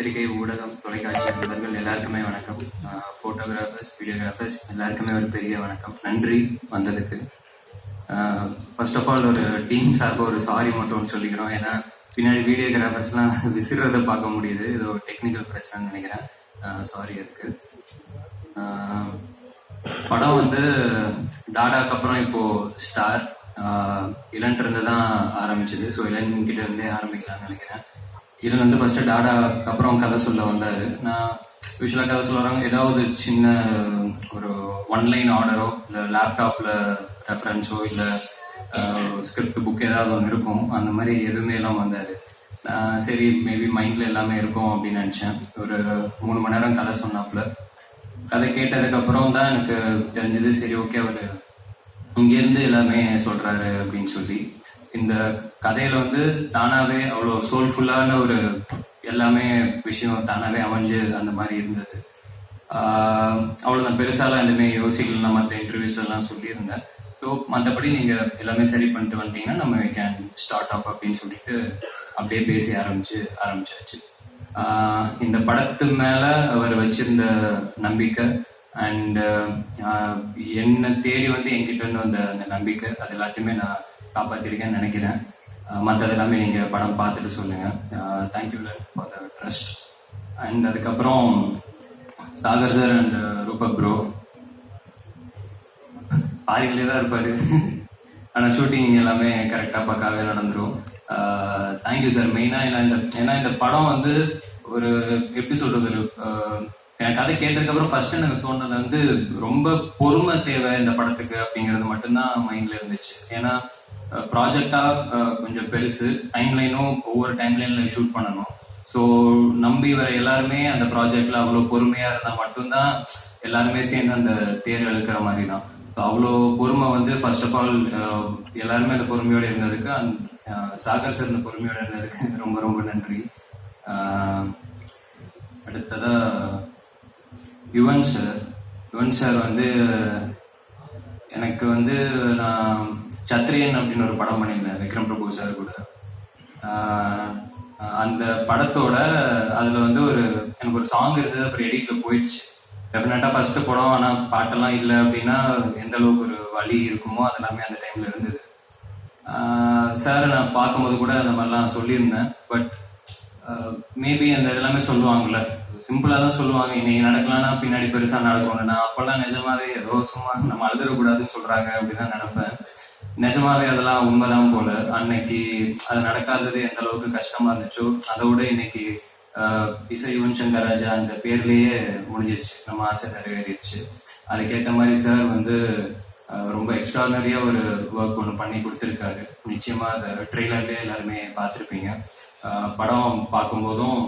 பத்திரிகை ஊடகம் தொலைக்காட்சி நண்பர்கள் எல்லாருக்குமே வணக்கம். ஃபோட்டோகிராஃபர்ஸ் வீடியோகிராஃபர்ஸ் எல்லாருக்குமே ஒரு பெரிய வணக்கம். நன்றி வந்ததுக்கு. ஃபர்ஸ்ட் ஆஃப் ஆல் ஒரு டீம் சார்பாக ஒரு சாரி மட்டும் சொல்லிக்கிறோம். ஏன்னா பின்னாடி வீடியோகிராஃபர்ஸ்லாம் விசிறத பார்க்க முடியுது. இது ஒரு டெக்னிக்கல் பிரச்சனைன்னு நினைக்கிறேன். சாரி இருக்கு படம் வந்து டாடாக்கு அப்புறம் இப்போ ஸ்டார் இளன்ட்டு இருந்து தான் ஆரம்பிச்சது. ஸோ இளன் கிட்ட இருந்தே ஆரம்பிக்கலாம்னு நினைக்கிறேன். இதில் வந்து ஃபர்ஸ்ட் டாடாக்கு அப்புறம் கதை சொல்ல வந்தாரு. நான் யூஸ்வலாக கதை சொல்ல வராங்க. ஏதாவது சின்ன ஒரு ஒன்லைன் ஆர்டரோ இல்லை லேப்டாப்ல ரெஃபரன்ஸோ இல்லை ஸ்கிரிப்ட் புக் ஏதாவது ஒன்று இருக்கும். அந்த மாதிரி எதுவுமே எல்லாம் வந்தாரு. நான் சரி மேபி மைண்ட்ல எல்லாமே இருக்கும் அப்படின்னு நினச்சேன். ஒரு மூணு மணி நேரம் கதை சொன்னாப்புல. கதை கேட்டதுக்கப்புறம் தான் எனக்கு தெரிஞ்சது சரி ஓகே அவர் இங்கேருந்து எல்லாமே சொல்கிறாரு அப்படின்னு சொல்லி. இந்த கதையில வந்து தானாவே அவ்வளோ சோல்ஃபுல்லான ஒரு எல்லாமே விஷயம் தானாவே அமைஞ்சு அந்த மாதிரி இருந்தது. ஆஹ் அவ்வளவுதான். பெருசாலாம் எதுவுமே யோசிக்கலாம் மற்ற இன்டர்வியூஸ்லாம் எல்லாம் சொல்லியிருந்தேன். ஸோ மற்றபடி நீங்க எல்லாமே சரி பண்ணிட்டு வந்துட்டீங்கன்னா நம்ம கேன் ஸ்டார்ட் ஆஃப் அப்படின்னு சொல்லிட்டு அப்படியே பேசி ஆரம்பிச்சு ஆரம்பிச்சாச்சு. ஆஹ் இந்த படத்து மேல அவர் வச்சிருந்த நம்பிக்கை அண்ட் என்னை தேடி வந்து என்கிட்ட இருந்து வந்த அந்த நம்பிக்கை அது எல்லாத்தையுமே நான் காப்பாற்றிருக்கேன்னு நினைக்கிறேன். மற்றது எல்லாமே நீங்கள் படம் பார்த்துட்டு சொல்லுங்க. Thank you for the trust and அதுக்கப்புறம் Sagar sir and Rupak bro பாரிகளே தான் இருப்பார். ஆனால் ஷூட்டிங் எல்லாமே கரெக்டாக பக்காவே நடந்துரும். தேங்க்யூ சார் மெயினா ஏன்னா இந்த ஏன்னா இந்த படம் வந்து ஒரு எப்படி சொல்கிறது ஒரு எனக்கு கதை கேட்டதுக்கப்புறம் ஃபர்ஸ்ட் எனக்கு தோணுனது வந்து ரொம்ப பொறுமை தேவை இந்த படத்துக்கு அப்படிங்கிறது மட்டும்தான் மைண்ட்ல இருந்துச்சு. ஏன்னா ப்ராஜெக்டாக கொஞ்சம் பெருசு. டைம் லைனும் ஒவ்வொரு டைம் லைனில் ஷூட் பண்ணணும். ஸோ நம்பி வர எல்லாருமே அந்த ப்ராஜெக்டில் அவ்வளோ பொறுமையாக இருந்தால் மட்டும்தான் எல்லாருமே சேர்ந்து அந்த தேர் எழுக்கிற மாதிரி தான் அவ்வளோ பொறுமை வந்து ஃபர்ஸ்ட் ஆஃப் ஆல் எல்லாருமே அந்த பொறுமையோடு இருந்ததுக்கு அந் சாகர் சார் பொறுமையோடு இருந்ததுக்கு ரொம்ப ரொம்ப நன்றி. அடுத்ததாக அடுத்ததா யுவன் சார் யுவன் சார் வந்து எனக்கு வந்து நான் சத்ரியன் அப்படின்னு ஒரு படம் பண்ணியிருந்தேன் விக்ரம் பிரபு சார் கூட. அந்த படத்தோட அதில் வந்து ஒரு எனக்கு ஒரு சாங் இருந்தது அப்புறம் எடிட்டில் போயிடுச்சு. டெஃபினட்டாக ஃபஸ்ட்டு படம் ஆனால் பாட்டெல்லாம் இல்லை அப்படின்னா எந்த அளவுக்கு ஒரு வழி இருக்குமோ அது எல்லாமே அந்த டைமில் இருந்தது. சார் நான் பார்க்கும்போது கூட அந்த மாதிரிலாம் சொல்லியிருந்தேன் பட் மேபி அந்த இதெல்லாமே சொல்லுவாங்கல்ல. சிம்பிளாக தான் சொல்லுவாங்க இன்னைக்கு நடக்கலாம்னா பின்னாடி பெருசாக நடக்கணும் நான் அப்போல்லாம் நிஜமாவே ஏதோ சும்மா நம்ம அழுதுடக்கூடாதுன்னு சொல்கிறாங்க அப்படி அப்படிதான் நடப்பேன் நிஜமாவே அதெல்லாம் உண்மைதான் போல. அன்னைக்கு அது நடக்காதது எந்த அளவுக்கு கஷ்டமா இருந்துச்சோ அதை விட இன்னைக்கு இசை யுவன் சங்கர் ராஜா அந்த பேர்லயே முடிஞ்சிருச்சு. நம்ம ஆசை நிறைவேறிடுச்சு. அதுக்கேற்ற மாதிரி சார் வந்து ரொம்ப எக்ஸ்ட்ரானரியா ஒரு ஒர்க் ஒன்று பண்ணி கொடுத்துருக்காரு. நிச்சயமா அதை ட்ரெய்லர்லேயே எல்லாருமே பார்த்துருப்பீங்க. படம் பார்க்கும்போதும்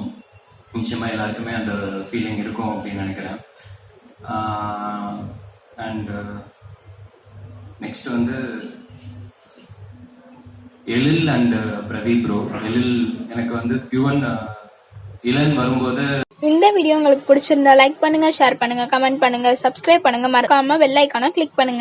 நிச்சயமா எல்லாருக்குமே அந்த ஃபீலிங் இருக்கும் அப்படின்னு நினைக்கிறேன். அண்ட் நெக்ஸ்ட் வந்து Ezhil and uh, Pradeep bro Ezhil எனக்கு வந்து யுவன் uh, இளன் வரும்போது இந்த வீடியோ உங்களுக்கு பிடிச்சிருந்தா லைக் பண்ணுங்க ஷேர் பண்ணுங்க கமெண்ட் பண்ணுங்க சப்ஸ்கிரைப் பண்ணுங்க. மறக்காம வெள்ளைக்கான கிளிக் பண்ணுங்க.